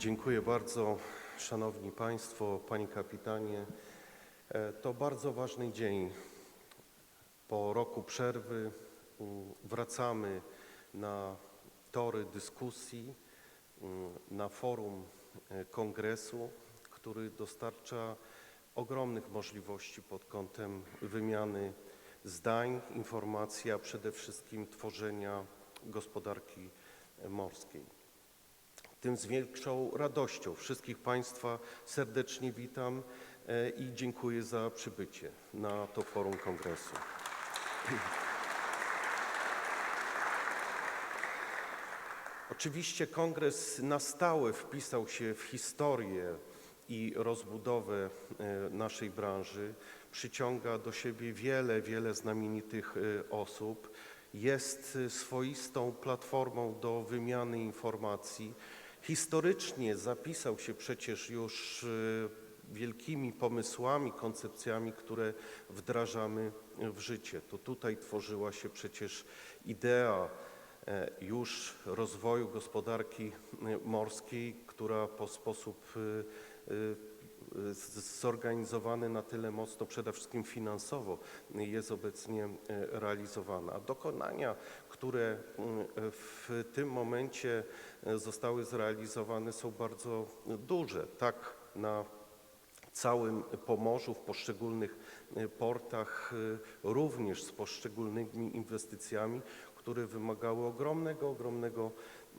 Dziękuję bardzo. Szanowni Państwo, Panie Kapitanie. E, To bardzo ważny dzień. Po roku przerwy wracamy na tory dyskusji, na forum e, kongresu, który dostarcza ogromnych możliwości pod kątem wymiany zdań, informacji, a przede wszystkim tworzenia gospodarki e, morskiej. Tym z większą radością wszystkich Państwa serdecznie witam e, i dziękuję za przybycie na to forum kongresu. Oczywiście kongres na stałe wpisał się w historię i rozbudowę e, naszej branży, przyciąga do siebie wiele, wiele znamienitych e, osób, jest swoistą platformą do wymiany informacji. Historycznie zapisał się przecież już e, wielkimi pomysłami, koncepcjami, które wdrażamy w życie. To tutaj tworzyła się przecież idea e, już rozwoju gospodarki e, morskiej, która po sposób z- zorganizowany na tyle mocno, przede wszystkim finansowo, jest obecnie e, realizowana. A dokonania, które mm, w tym momencie e, zostały zrealizowane są bardzo duże. Tak na całym Pomorzu, w poszczególnych e, portach, również z poszczególnymi inwestycjami, które wymagały ogromnego, ogromnego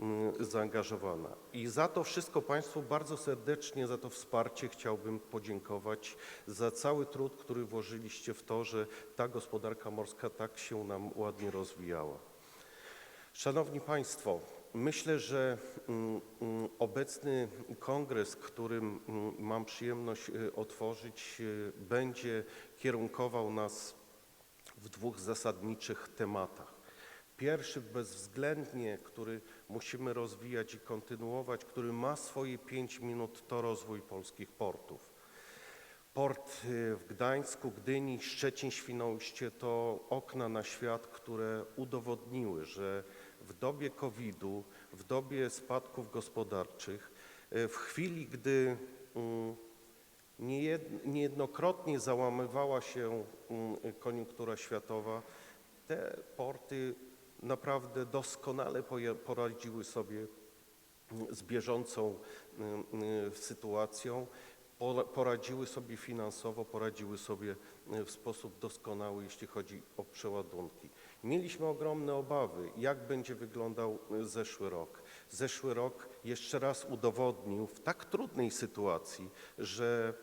mm, zaangażowania. I za to wszystko Państwu bardzo serdecznie, za to wsparcie chciałbym podziękować, za cały trud, który włożyliście w to, że ta gospodarka morska tak się nam ładnie rozwijała. Szanowni Państwo, myślę, że mm, mm, obecny kongres, którym mam przyjemność y, otworzyć, y, będzie kierunkował nas w dwóch zasadniczych tematach. Pierwszy bezwzględnie, który musimy rozwijać i kontynuować, który ma swoje pięć minut, to rozwój polskich portów. Port y, w Gdańsku, Gdyni, Szczecin, Świnoujście to okna na świat, które udowodniły, że w dobie COVID-u, w dobie spadków gospodarczych, y, w chwili, gdy mm, niejed- niejednokrotnie załamywała się mm, koniunktura światowa, te porty naprawdę doskonale poradziły sobie z bieżącą y, y, sytuacją, pora- poradziły sobie finansowo, poradziły sobie y, w sposób doskonały, jeśli chodzi o przeładunki. Mieliśmy ogromne obawy, jak będzie wyglądał y, zeszły rok. Zeszły rok jeszcze raz udowodnił w tak trudnej sytuacji, że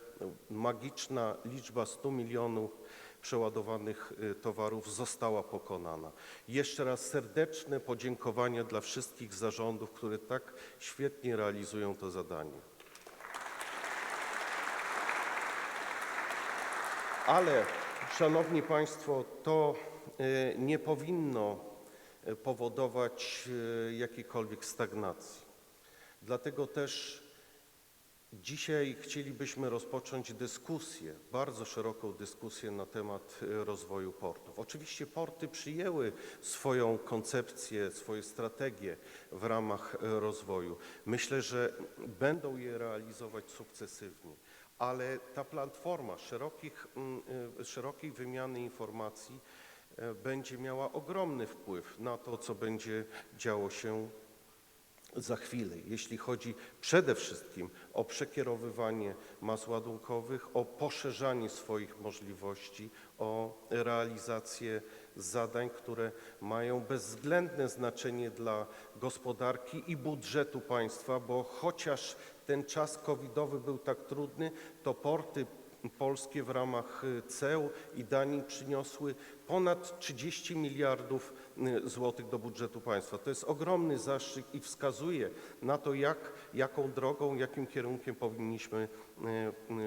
magiczna liczba 100 milionów przeładowanych y, towarów została pokonana. Jeszcze raz serdeczne podziękowania dla wszystkich zarządów, które tak świetnie realizują to zadanie. Ale, Szanowni Państwo, to y, nie powinno y, powodować jakiejkolwiek stagnacji. Dlatego też dzisiaj chcielibyśmy rozpocząć dyskusję, bardzo szeroką dyskusję na temat y, rozwoju portów. Oczywiście porty przyjęły swoją koncepcję, swoje strategie w ramach y, rozwoju. Myślę, że będą je realizować sukcesywnie ale ta platforma szerokich, mm, y, szerokiej wymiany informacji będzie miała ogromny wpływ na to, co będzie działo się za chwilę, jeśli chodzi przede wszystkim o przekierowywanie mas ładunkowych, o poszerzanie swoich możliwości, o realizację zadań, które mają bezwzględne znaczenie dla gospodarki i budżetu państwa, bo chociaż ten czas covidowy był tak trudny, to porty polskie w ramach y, CEU i Danii przyniosły ponad 30 miliardów y, złotych do budżetu państwa. To jest ogromny zastrzyk i wskazuje na to, jak, jaką drogą, jakim kierunkiem powinniśmy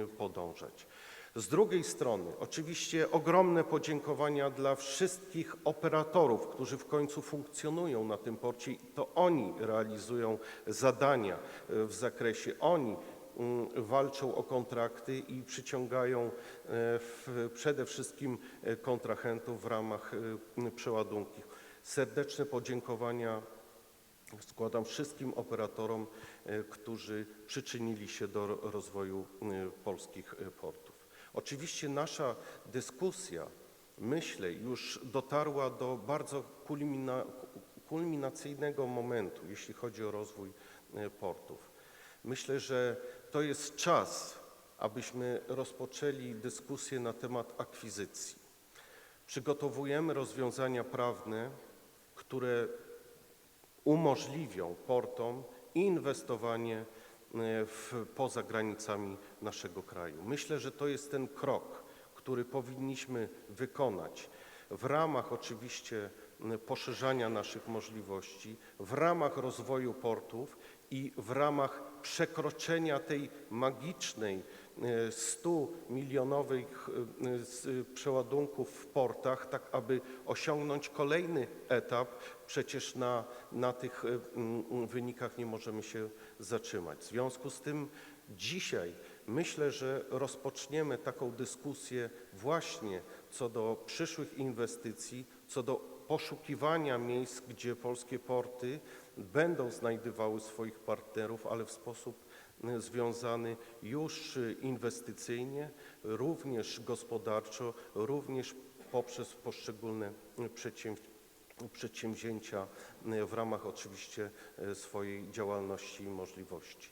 y, podążać. Z drugiej strony, oczywiście ogromne podziękowania dla wszystkich operatorów, którzy w końcu funkcjonują na tym porcie. i To oni realizują zadania w zakresie, oni walczą o kontrakty i przyciągają e, przede wszystkim e, kontrahentów w ramach e, przeładunków. Serdeczne podziękowania składam wszystkim operatorom, którzy przyczynili się do ro- rozwoju polskich portów. Oczywiście nasza dyskusja, myślę, już dotarła do bardzo kulmina, kulminacyjnego momentu, jeśli chodzi o rozwój portów. Myślę, że to jest czas, abyśmy rozpoczęli dyskusję na temat akwizycji. Przygotowujemy rozwiązania prawne, które umożliwią portom inwestowanie e, w, poza granicami naszego kraju. Myślę, że to jest ten krok, który powinniśmy wykonać w ramach oczywiście poszerzania naszych możliwości, w ramach rozwoju portów i w ramach przekroczenia tej magicznej 100 milionowych e, z- przeładunków w portach, tak aby osiągnąć kolejny etap. Przecież na, na tych e, wynikach nie możemy się zatrzymać. W związku z tym dzisiaj myślę, że rozpoczniemy taką dyskusję właśnie co do przyszłych inwestycji, co do poszukiwania miejsc, gdzie polskie porty będą znajdowały swoich partnerów, ale w sposób związany już e, inwestycyjnie, również gospodarczo, również poprzez poszczególne przedsięw- przedsięwzięcia w ramach oczywiście e, swojej działalności i możliwości.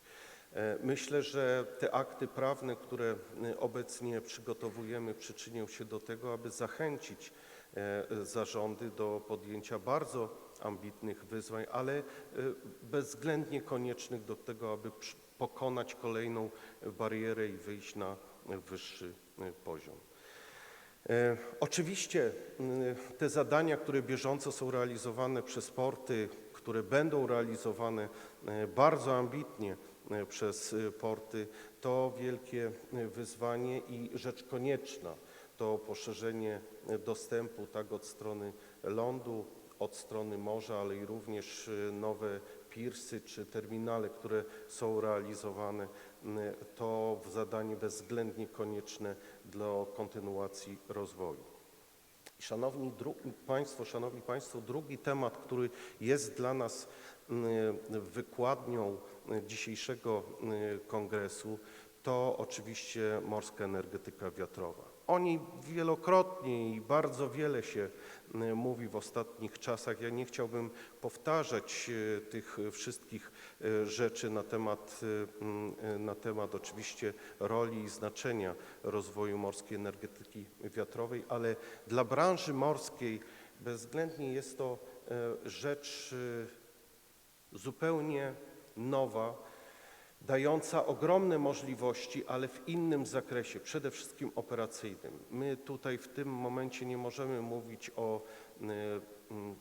E, Myślę, że te akty prawne, które e, obecnie przygotowujemy, przyczynią się do tego, aby zachęcić e, zarządy do podjęcia bardzo ambitnych wyzwań, ale e, bezwzględnie koniecznych do tego, aby pokonać kolejną barierę i wyjść na wyższy e, poziom. E, Oczywiście te zadania, które bieżąco są realizowane przez porty, które będą realizowane e, bardzo ambitnie e, przez e, porty, to wielkie wyzwanie i rzecz konieczna. To poszerzenie dostępu tak od strony lądu, od strony morza, ale i również nowe pirsy czy terminale, które są realizowane, m, to zadanie bezwzględnie konieczne dla kontynuacji rozwoju. Szanowni Państwo, Szanowni Państwo, drugi temat, który jest dla nas mm, wykładnią y, dzisiejszego y, kongresu, to oczywiście morska energetyka wiatrowa. O niej wielokrotnie i bardzo wiele się y, mówi w ostatnich czasach. Ja nie chciałbym powtarzać y, tych wszystkich y, rzeczy na temat, na temat oczywiście roli i znaczenia rozwoju morskiej energetyki wiatrowej, ale dla branży morskiej bezwzględnie jest to rzecz zupełnie nowa, dająca ogromne możliwości, ale w innym zakresie, przede wszystkim operacyjnym. My tutaj w tym momencie nie możemy mówić o e, mm,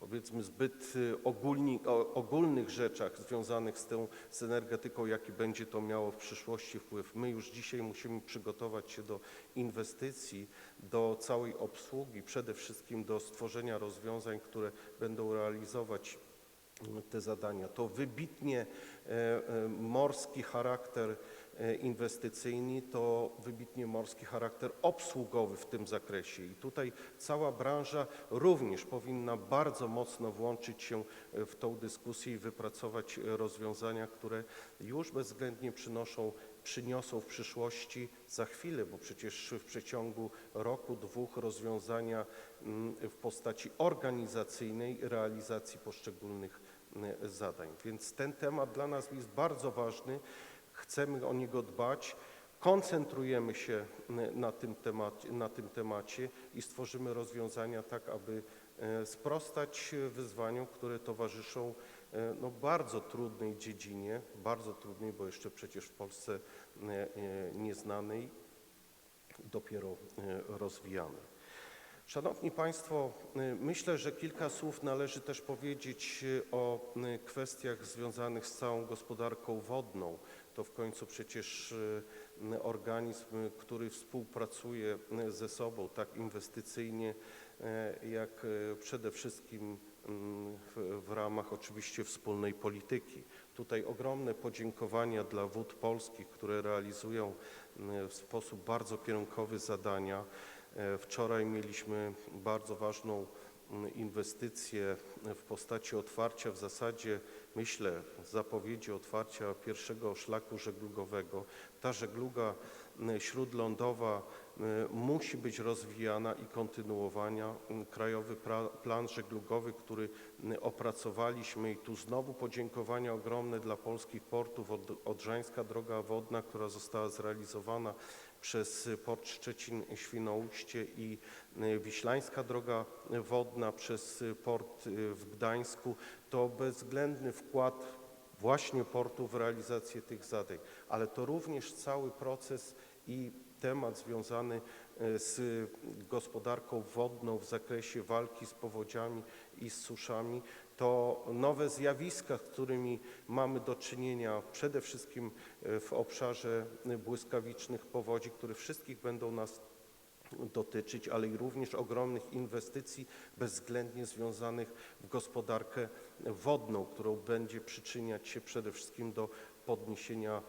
powiedzmy zbyt e, ogólni, ogólnych rzeczach związanych z tą z energetyką, jaki będzie to miało w przyszłości wpływ. My już dzisiaj musimy przygotować się do inwestycji, do całej obsługi, przede wszystkim do stworzenia rozwiązań, które będą realizować te zadania. To wybitnie e, e, morski charakter e, inwestycyjny, to wybitnie morski charakter obsługowy w tym zakresie. I tutaj cała branża również powinna bardzo mocno włączyć się w tą dyskusję i wypracować rozwiązania, które już bezwzględnie przynoszą przyniosą w przyszłości za chwilę, bo przecież w przeciągu roku, dwóch rozwiązania mm, w postaci organizacyjnej realizacji poszczególnych zadań. Więc ten temat dla nas jest bardzo ważny, chcemy o niego dbać, koncentrujemy się mm, na tym, temacie, na tym temacie i stworzymy rozwiązania tak, aby e, sprostać wyzwaniom, które towarzyszą e, no, bardzo trudnej dziedzinie, bardzo trudnej, bo jeszcze przecież w Polsce e, e, nieznanej, dopiero e, rozwijanej. Szanowni Państwo, y, myślę, że kilka słów należy też powiedzieć y, o y, kwestiach związanych z całą gospodarką wodną. To w końcu przecież organizm, który współpracuje ze sobą tak inwestycyjnie, jak przede wszystkim mm, w, ramach oczywiście wspólnej polityki. Tutaj ogromne podziękowania dla Wód Polskich, które realizują w sposób bardzo kierunkowy zadania. E, Wczoraj mieliśmy bardzo ważną mm, inwestycje w postaci otwarcia w zasadzie, myślę, zapowiedzi otwarcia pierwszego szlaku żeglugowego. Ta żegluga śródlądowa mm, musi być rozwijana i kontynuowana. Mm, Krajowy Plan Żeglugowy, który opracowaliśmy i tu znowu podziękowania ogromne dla polskich portów, Od- Odrzańska Droga Wodna, która została zrealizowana przez Port Szczecin-Świnoujście i y, Wiślańska Droga Wodna przez y, port y, w Gdańsku, to bezwzględny wkład właśnie portu w realizację tych zadań, ale to również cały proces i temat związany y, z gospodarką wodną w zakresie walki z powodziami i z suszami, to nowe zjawiska, z którymi mamy do czynienia przede wszystkim y, w obszarze błyskawicznych powodzi, które wszystkich będą nas dotyczyć, ale i również ogromnych inwestycji bezwzględnie związanych w gospodarkę wodną, którą będzie przyczyniać się przede wszystkim do podniesienia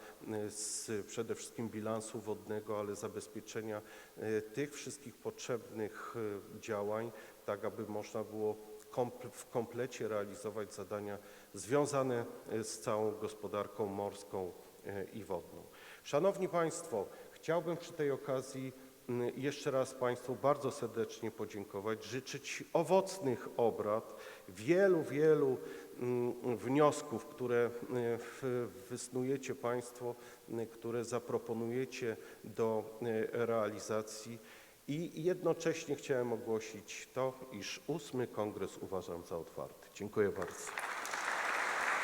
y, z, przede wszystkim bilansu wodnego, ale zabezpieczenia y, tych wszystkich potrzebnych y, działań, tak aby można było w komplecie realizować zadania związane z całą gospodarką morską i wodną. Szanowni Państwo, chciałbym przy tej okazji jeszcze raz Państwu bardzo serdecznie podziękować, życzyć owocnych obrad, wielu, wielu wniosków, które wysnujecie Państwo, które zaproponujecie do realizacji. I jednocześnie chciałem ogłosić to, iż ósmy kongres uważam za otwarty. Dziękuję bardzo.